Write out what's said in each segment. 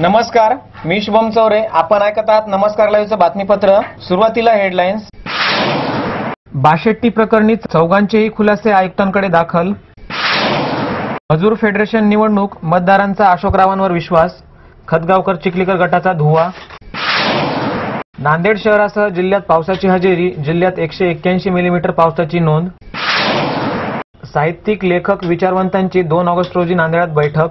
नमस्कार मी शुभम चौरे. आपण ऐकत आहात नमस्कार लाईव्हचं बातमीपत्र. सुरुवातीला हेडलाईन्स बाशेट्टी प्रकरणी चौघांचेही खुलासे आयुक्तांकडे दाखल. मजूर फेडरेशन निवडणूक मतदारांचा अशोकरावांवर विश्वास. खतगावकर चिखलीकर गटाचा धुवा. नांदेड शहरासह जिल्ह्यात पावसाची हजेरी जिल्ह्यात एकशे एक्क्याऐंशी मिलीमीटर पावसाची नोंद. साहित्यिक लेखक विचारवंतांची दोन ऑगस्ट रोजी नांदेडात बैठक.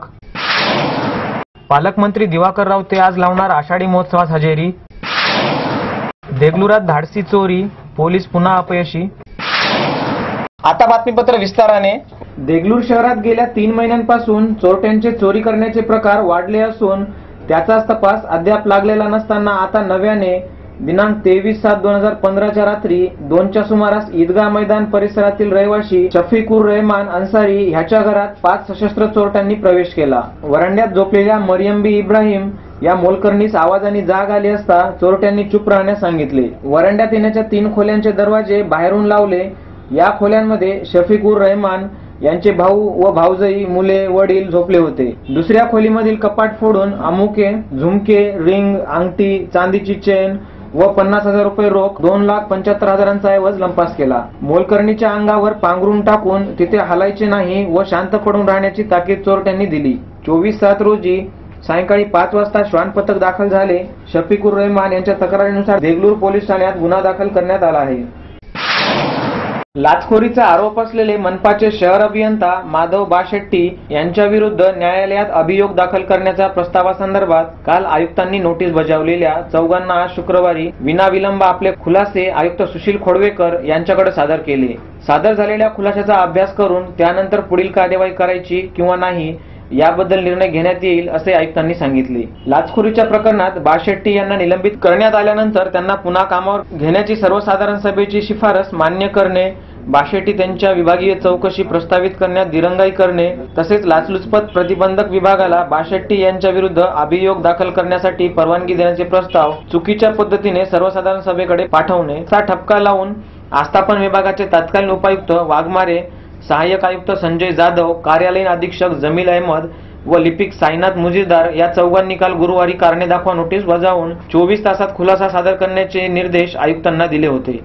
पालकमंत्री दिवाकर रावते आज लावणार आषाढी महोत्सवास हजेरी. देगलुरात धाडसी चोरी पोलीस पुन्हा अपयशी. आता बातमीपत्र विस्ताराने. देगलूर शहरात गेल्या तीन महिन्यांपासून चोरट्यांचे चोरी करण्याचे प्रकार वाढले असून त्याचाच तपास अद्याप लागलेला नसताना आता नव्याने दिनांक तेवीस सात दोन हजार पंधराच्या रात्री दोनच्या सुमारास ईदगाह मैदान परिसरातील रहिवाशी शफीकुर रहमान अन्सारी ह्याच्या घरात पाच सशस्त्र चोरट्यांनी प्रवेश केला. वरांड्यात झोपलेल्या मरियमबी इब्राहिम या मोलकर्णीस आवाजाने जाग आली असता चोरट्यांनी चुप राहण्यास सांगितले. वरांड्यात येण्याच्या तीन खोल्यांचे दरवाजे बाहेरून लावले. या खोल्यांमध्ये शफीकुर रहमान यांचे भाऊ व भाऊजई मुले वडील झोपले होते. दुसऱ्या खोलीमधील कपाट फोडून अमुके झुमके रिंग अंगठी चांदीची चेन व पन्नास हजार रुपये रोख दोन लाख पंच्याहत्तर हजारांचा ऐवज लंपास केला. मोलकर्णीच्या अंगावर पांघरून टाकून तिथे हलायचे नाही व शांत पडून राहण्याची ताकीद चोरट्यांनी दिली. चोवीस सात रोजी सायंकाळी पाच वाजता श्वान पथक दाखल झाले. शफिकुर रहमान यांच्या तक्रारीनुसार देगलूर पोलीस ठाण्यात गुन्हा दाखल करण्यात आला आहे. लाचखोरीचा आरोप असलेले मनपाचे शहर अभियंता माधव बाशेट्टी यांच्या विरुद्ध न्यायालयात अभियोग दाखल करण्याच्या प्रस्तावासंदर्भात काल आयुक्तांनी नोटीस बजावलेल्या चौघांना आज शुक्रवारी विनाविलंब आपले खुलासे आयुक्त सुशील खोडवेकर यांच्याकडे सादर केले. सादर झालेल्या खुलाशाचा अभ्यास करून त्यानंतर पुढील कार्यवाही करायची किंवा नाही याबद्दल निर्णय घेण्यात येईल असे आयुक्तांनी सांगितले. लाचखोरीच्या प्रकरणात बाशेट्टी यांना निलंबित करण्यात आल्यानंतर त्यांना पुन्हा कामावर घेण्याची सर्वसाधारण सभेची शिफारस मान्य करणे बाशेट्टी त्यांच्या विभागीय चौकशी प्रस्तावित करण्यात दिरंगाई करणे तसेच लाचलुचपत प्रतिबंधक विभागाला बाशेट्टी यांच्या विरुद्ध अभियोग दाखल करण्यासाठी परवानगी देण्याचे प्रस्ताव चुकीच्या पद्धतीने सर्वसाधारण सभेकडे पाठवणे असा ठपका लावून आस्थापन विभागाचे तत्कालीन उपायुक्त वाघमारे सहाय्यक आयुक्त संजय जाधव कार्यालयीन अधीक्षक जमील अहमद व लिपिक साईनाथ मुजीदार या चौघांनी काल गुरुवारी कारणे दाखवा नोटीस बजावून चोवीस तासात खुलासा सादर करण्याचे निर्देश आयुक्तांना दिले होते.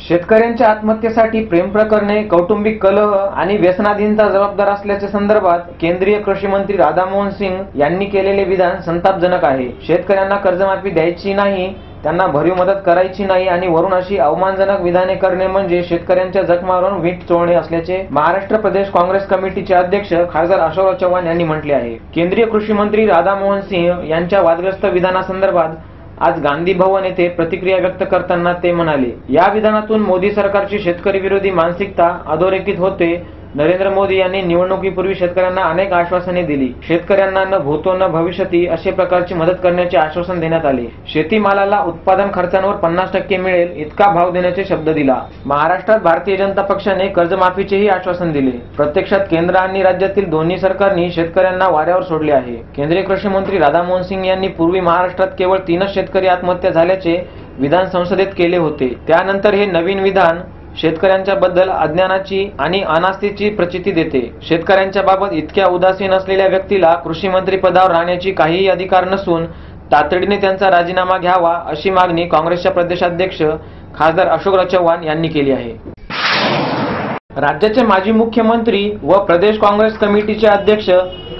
शेतकऱ्यांच्या आत्महत्येसाठी प्रेम प्रकरणे कौटुंबिक कलह आणि व्यसनाधीनता जबाबदार असल्याच्या संदर्भात केंद्रीय कृषी मंत्री राधामोहन सिंग यांनी केलेले विधान संतापजनक आहे. शेतकऱ्यांना कर्जमाफी द्यायची नाही त्यांना भरीव मदत करायची नाही आणि वरून अशी अवमानजनक विधाने करणे म्हणजे शेतकऱ्यांच्या जखमावरून वीट चोळणे असल्याचे महाराष्ट्र प्रदेश काँग्रेस कमिटीचे अध्यक्ष खासदार अशोकराव चव्हाण यांनी म्हटले आहे. केंद्रीय कृषी मंत्री राधामोहन सिंह यांच्या वादग्रस्त विधानासंदर्भात आज गांधी भवन येथे प्रतिक्रिया व्यक्त करताना ते म्हणाले या विधानातून मोदी सरकारची शेतकरी विरोधी मानसिकता अधोरेखित होते नरेंद्र मोदी यांनी निवडणुकीपूर्वी शेतकऱ्यांना अनेक आश्वासने दिली. शेतकऱ्यांना न भूतो न भविष्यती असे प्रकारची मदत करण्याचे आश्वासन देण्यात आले. शेतीमालाला उत्पादन खर्चांवर पन्नास टक्के मिळेल इतका भाव देण्याचे शब्द दिला. महाराष्ट्रात भारतीय जनता पक्षाने कर्जमाफीचेही आश्वासन दिले. प्रत्यक्षात केंद्र आणि राज्यातील दोन्ही सरकारनी शेतकऱ्यांना वाऱ्यावर सोडले आहे. केंद्रीय कृषी मंत्री राधामोहन सिंग यांनी पूर्वी महाराष्ट्रात केवळ तीनच शेतकरी आत्महत्या झाल्याचे विधान संसदेत केले होते. त्यानंतर हे नवीन विधान शेतकऱ्यांच्या बद्दल अज्ञानाची आणि अनास्थेची प्रचिती देते. शेतकऱ्यांच्या बाबत इतक्या उदासीन असलेल्या व्यक्तीला कृषी मंत्री पदावर राहण्याची काहीही अधिकार नसून तातडीने त्यांचा राजीनामा घ्यावा अशी मागणी काँग्रेसच्या प्रदेशाध्यक्ष खासदार अशोकराव चव्हाण यांनी केली आहे. राज्याचे माजी मुख्यमंत्री व प्रदेश काँग्रेस कमिटीचे अध्यक्ष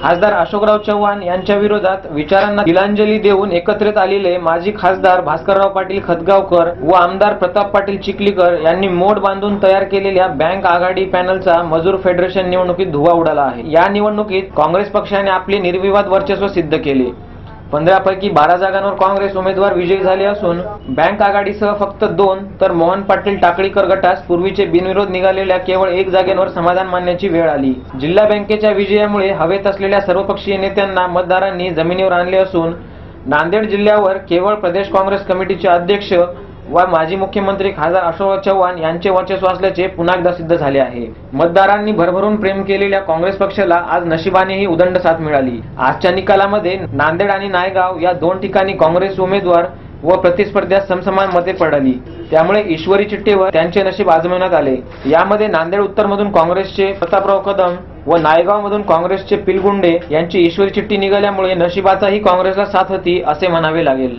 खासदार अशोकराव चव्हाण यांच्या विरोधात विचारांना तिलांजली देऊन एकत्रित आलेले माजी खासदार भास्करराव पाटील खतगावकर व आमदार प्रताप पाटील चिखलीकर यांनी मोड बांधून तयार केलेल्या बँक आघाडी पॅनलचा मजूर फेडरेशन निवडणुकीत धुवा उडाला आहे. या निवडणुकीत काँग्रेस पक्षाने आपले निर्विवाद वर्चस्व सिद्ध केले. पंधरापैकी बारा जागांवर काँग्रेस उमेदवार विजयी झाले असून बँक आघाडीसह फक्त दोन तर मोहन पाटील टाकळीकर गटास पूर्वीचे बिनविरोध निघालेल्या केवळ एक जागेवर समाधान मानण्याची वेळ आली. जिल्हा बँकेच्या विजयामुळे हवेत असलेल्या सर्वपक्षीय नेत्यांना मतदारांनी जमिनीवर आणले असून नांदेड जिल्ह्यावर केवळ प्रदेश काँग्रेस कमिटीचे अध्यक्ष व माजी मुख्यमंत्री खासदार अशोक चव्हाण यांचे वर्चस्व असल्याचे पुन्हा एकदा सिद्ध झाले आहे. मतदारांनी भरभरून प्रेम केलेल्या काँग्रेस पक्षाला आज नशिबानेही उदंड साथ मिळाली. आजच्या निकालामध्ये नांदेड आणि नायगाव या दोन ठिकाणी काँग्रेस उमेदवार व प्रतिस्पर्ध्यात समसमान मते पडली. त्यामुळे ईश्वरी चिठ्ठीवर त्यांचे नशीब आजमावण्यात आले. यामध्ये नांदेड उत्तर मधून काँग्रेसचे प्रतापराव कदम व नायगाव मधून काँग्रेसचे पिलगुंडे यांची ईश्वरी चिठ्ठी निघाल्यामुळे नशिबाचाही काँग्रेसला साथ होती असे म्हणावे लागेल.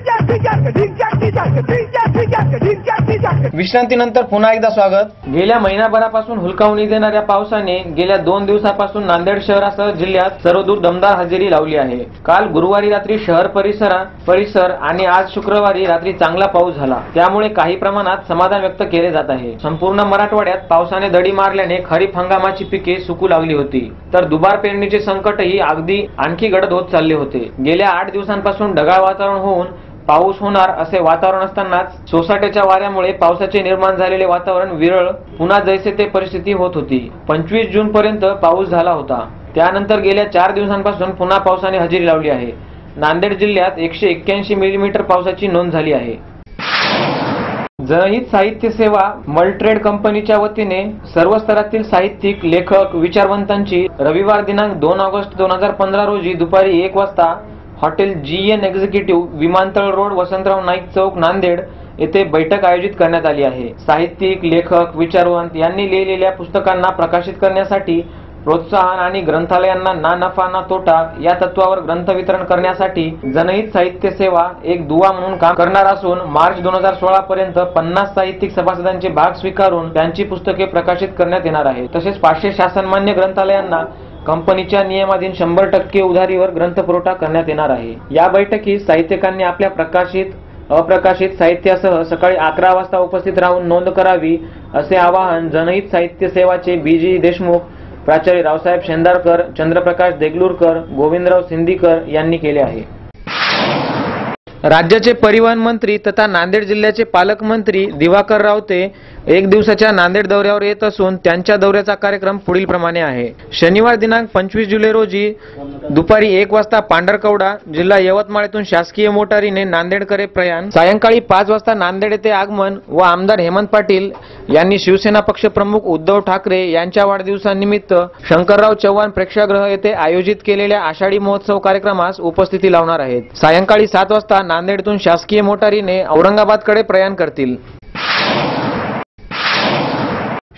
विश्रांतीनंतर पुन्हा एकदा स्वागत. गेल्या महिनाभरापासून हुलकावणी देणाऱ्या पावसाने गेल्या दोन दिवसापासून नांदेड शहरासह जिल्ह्यात सर्वदूर दमदार हजेरी लावली आहे. काल गुरुवारी रात्री शहर परिसरा परिसर आणि आज शुक्रवारी रात्री चांगला पाऊस झाला. त्यामुळे काही प्रमाणात समाधान व्यक्त केले जात आहे. संपूर्ण मराठवाड्यात पावसाने दडी मारल्याने खरीप हंगामाची पिके सुकू लागली होती. तर दुबार पेरणीचे संकटही अगदी आणखी गडद होत चालले होते. गेल्या आठ दिवसांपासून ढगाळ वातावरण होऊन पाऊस होणार असे वातावरण असतानाच सोसाट्याच्या वाऱ्यामुळे पावसाचे निर्माण झालेले वातावरण विरळ. पुन्हा जैसे ते परिस्थिती होत होती. पंचवीस जून पर्यंत पाऊस झाला होता. त्यानंतर गेल्या चार दिवसांपासून पुन्हा पावसाने हजेरी लावली आहे. नांदेड जिल्ह्यात एकशे एक्क्याऐंशी मिलीमीटर पावसाची नोंद झाली आहे. जनहित साहित्य सेवा मल्ट्रेड कंपनीच्या वतीने सर्व स्तरातील साहित्यिक लेखक विचारवंतांची रविवार दिनांक दोन ऑगस्ट दोन हजार पंधरा रोजी दुपारी एक वाजता हॉटेल जी एन एक्झिक्युटिव्ह विमानतळ रोड वसंतराव नाईक चौक नांदेड येथे बैठक आयोजित करण्यात आली आहे. साहित्यिक लेखक विचारवंत यांनी लिहिलेल्या पुस्तकांना प्रकाशित करण्यासाठी प्रोत्साहन आणि ग्रंथालयांना ना नफा ना तोटा या तत्वावर ग्रंथ वितरण करण्यासाठी जनहित साहित्य सेवा एक दुवा म्हणून काम करणार असून मार्च दोन हजार सोळा पर्यंत पन्नास साहित्यिक सभासदांचे भाग स्वीकारून त्यांची पुस्तके प्रकाशित करण्यात येणार आहे तसेच पाचशे शासनमान्य ग्रंथालयांना कंपनीच्या नियमाधीन शंभर टक्के उधारीवर ग्रंथपुरवठा करण्यात येणार आहे. या बैठकीत साहित्यिकांनी आपल्या प्रकाशित अप्रकाशित साहित्यासह सकाळी अकरा वाजता उपस्थित राहून नोंद करावी असे आवाहन जनहित साहित्य सेवाचे बीजी देशमुख प्राचार्य रावसाहेब शेंदारकर चंद्रप्रकाश देगलूरकर गोविंदराव सिंदीकर यांनी केले आहे. राज्याचे परिवहन मंत्री तथा नांदेड जिल्ह्याचे पालकमंत्री दिवाकर रावते एक दिवसाच्या नांदेड दौऱ्यावर येत असून त्यांच्या दौऱ्याचा कार्यक्रम पुढील प्रमाणे आहे. शनिवार दिनांक पंचवीस जुलै रोजी दुपारी एक वाजता पांढरकवडा जिल्हा यवतमाळ येथून शासकीय मोटारीने नांदेडकडे प्रयाण. सायंकाळी पाच वाजता नांदेड येथे आगमन व आमदार हेमंत पाटील यांनी शिवसेना पक्षप्रमुख उद्धव ठाकरे यांच्या वाढदिवसानिमित्त शंकरराव चव्हाण प्रेक्षागृह येथे आयोजित केलेल्या आषाढी महोत्सव कार्यक्रमास उपस्थिती लावणार आहेत. सायंकाळी सात वाजता नांदेडतून शासकीय मोटारीने औरंगाबादकडे प्रयाण करतील.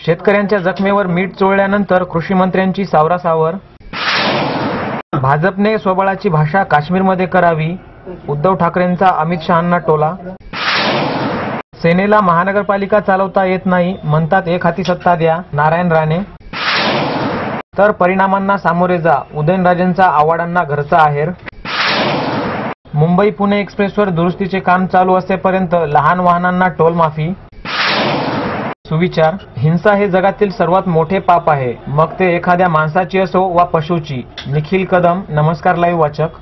शेतकऱ्यांच्या जखमेवर मीठ चोळल्यानंतर कृषी मंत्र्यांची सावरासावर. भाजपने स्वबळाची भाषा काश्मीरमध्ये करावी उद्धव ठाकरेंचा अमित शहांना टोला. सेनेला महानगरपालिका चालवता येत नाही म्हणतात एक हाती सत्ता द्या नारायण राणे. तर परिणामांना सामोरे जा उदयनराजेंचा आव्हाडांना घरचा आहेर. मुंबई पुणे एक्सप्रेसवर दुरुस्तीचे काम चालू असेपर्यंत लहान वाहनांना टोल माफी. सुविचार हिंसा हे जगातील सर्वात मोठे पाप आहे. मग ते एखाद्या माणसाची असो वा पशुची. निखिल कदम नमस्कार लाईव्ह वाचक.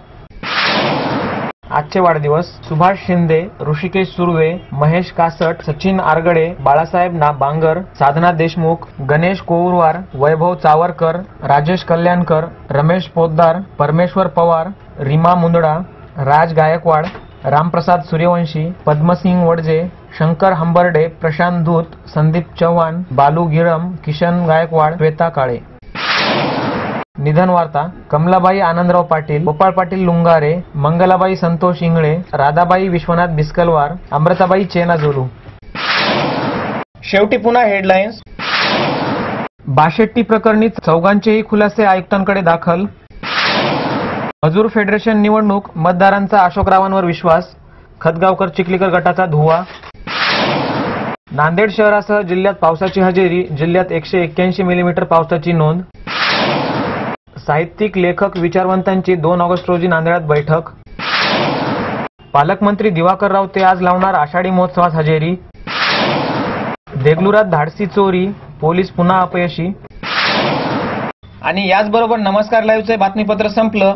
आजचे वाढदिवस सुभाष शिंदे ऋषिकेश सुर्वे महेश कासट सचिन आरगडे बाळासाहेब ना बांगर साधना देशमुख गणेश कोवरवार वैभव चावरकर राजेश कल्याणकर रमेश पोद्दार परमेश्वर पवार रीमा मुंदडा राज गायकवाड रामप्रसाद सूर्यवंशी पद्मसिंग वडजे शंकर हंबर्डे प्रशांत धूत संदीप चव्हाण बालू गिरम किशन गायकवाड श्वेता काळे. निधन वार्ता कमलाबाई आनंदराव पाटील गोपाळ पाटील लुंगारे मंगलाबाई संतोष इंगळे राधाबाई विश्वनाथ बिस्कलवार अमृताबाई चेनाजोलू. शेवटी पुन्हा हेडलाईन्स. बाशेट्टी प्रकरणी चौघांचेही खुलासे आयुक्तांकडे दाखल. मजूर फेडरेशन निवडणूक मतदारांचा अशोकरावांवर विश्वास खतगावकर चिखलीकर गटाचा धुवा. नांदेड शहरासह जिल्ह्यात पावसाची हजेरी जिल्ह्यात एकशे एक्क्याऐंशी मिलीमीटर पावसाची नोंद. साहित्यिक लेखक विचारवंतांची दोन ऑगस्ट रोजी नांदेडात बैठक. पालकमंत्री दिवाकर रावते आज लावणार आषाढी महोत्सवात हजेरी. देगलुरात धाडसी चोरी पोलीस पुन्हा अपयशी. आणि याचबरोबर नमस्कार लाईव्हचे बातमीपत्र संपलं.